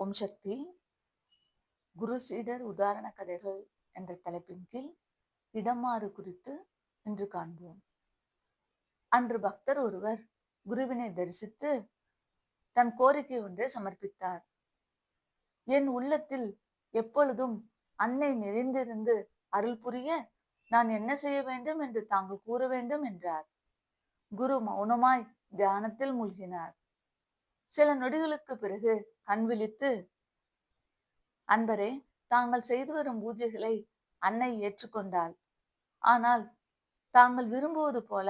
ஓம் சக்தி குரு சீடர் உதாரண கதைகள் என்ற தலைப்பின் கீழ் இடமாறு குறித்து இன்று காண்போம். அன்று பக்தர் ஒருவர் குருவினை தரிசித்து தன் கோரிக்கை ஒன்றை சமர்ப்பித்தார். என் உள்ளத்தில் எப்பொழுதும் அன்னை நிறைந்திருந்து அருள் புரிய நான் என்ன செய்ய வேண்டும் என்று தாங்கள் கூற வேண்டும் என்றார். குரு மௌனமாய் தியானத்தில் மூழ்கினார். சில நொடிகளுக்கு பிறகு கண் விழித்து அன்பரே தாங்கள் செய்து வரும் பூஜைகளை அன்னை ஏற்றுக்கொண்டாள் ஆனால் தாங்கள் விரும்புவது போல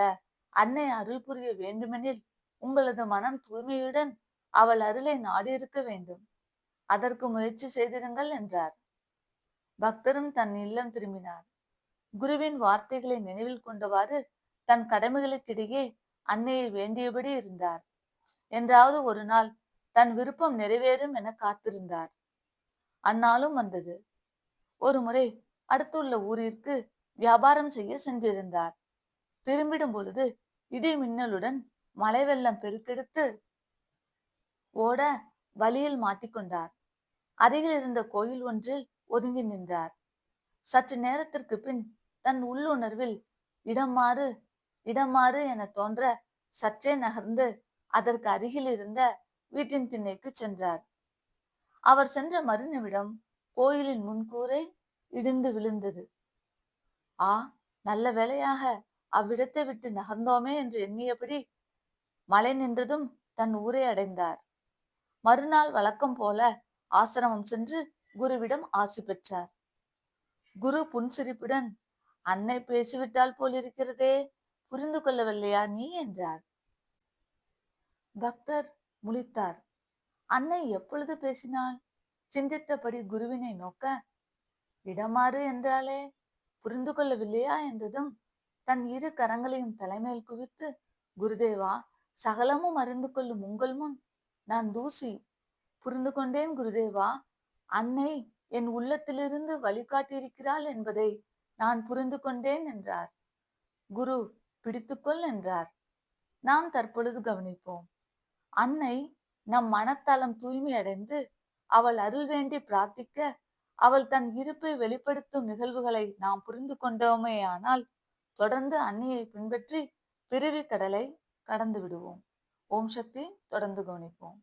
அன்னை அருள் புரிய வேண்டுமெனில் உங்களது மனம் தூய்மையுடன் அவள் அருளை நாடியிருக்க வேண்டும். அதற்கு முயற்சி செய்திருங்கள் என்றார். பக்தரும் தன் இல்லம் திரும்பினார். குருவின் வார்த்தைகளை நினைவில் கொண்டவாறு தன் கடமைகளுக்கிடையே அன்னையை வேண்டியபடி இருந்தார். என்றாவது ஒரு நாள் தன் விருப்பம் நிறைவேறும் என காத்திருந்தார். அந்நாளும் வந்தது. ஒரு முறை அடுத்துள்ள ஊரிற்கு வியாபாரம் செய்ய சென்றிருந்தார். திரும்பிடும் பொழுது இடி மின்னலுடன் மழை வெள்ளம் பெருக்கெடுத்து ஓட வழியில் மாட்டிக்கொண்டார் அருகில் இருந்த கோயில் ஒன்றில் ஒதுங்கி நின்றார். சற்று நேரத்திற்கு பின் தன் உள்ளுணர்வில் இடம் மாறு இடம் மாறு என தோன்ற சற்றே நகர்ந்து அதற்கு அருகில் இருந்த வீட்டின் திண்ணைக்கு சென்றார். அவர் சென்ற மறுநிமிடம் கோயிலின் முன்கூரை இடிந்து விழுந்தது. ஆ நல்ல வேளையாக அவ்விடத்தை விட்டு நகர்ந்தோமே என்று எண்ணியபடி மழை நின்றதும் தன் ஊரை அடைந்தார். மறுநாள் வழக்கம் போல ஆசிரமம் சென்று குருவிடம் ஆசி பெற்றார். குரு புன்சிரிப்புடன் அன்னை பேசிவிட்டால் போலிருக்கிறதே புரிந்து கொள்ளவில்லையா நீ? என்றார். பக்தர் முழித்தார். அன்னை எப்பொழுது பேசினாள்? சிந்தித்தபடி குருவினை நோக்க இடமாறு என்றாலே புரிந்து கொள்ளவில்லையா? என்றதும் தன் இரு கரங்களையும் தலைமையில் குவித்து குருதேவா சகலமும் அறிந்து கொள்ளும் உங்கள் முன் நான் தூசி புரிந்து கொண்டேன் குருதேவா. அன்னை என் உள்ளத்திலிருந்து வழிகாட்டியிருக்கிறாள் என்பதை நான் புரிந்து கொண்டேன் என்றார். குரு பிடித்துக்கொள் என்றார். நாம் தற்பொழுது கவனிப்போம். அன்னை நம் மனத்தளம் தூய்மை அடைந்து அவள் அருள் வேண்டி பிரார்த்திக்க அவள் தன் இருப்பை வெளிப்படுத்தும் நிகழ்வுகளை நாம் புரிந்து கொண்டோமேயானால் தொடர்ந்து அன்னியை பின்பற்றி பிறவி கடலை கடந்து விடுவோம். ஓம் சக்தி. தொடர்ந்து கவனிப்போம்.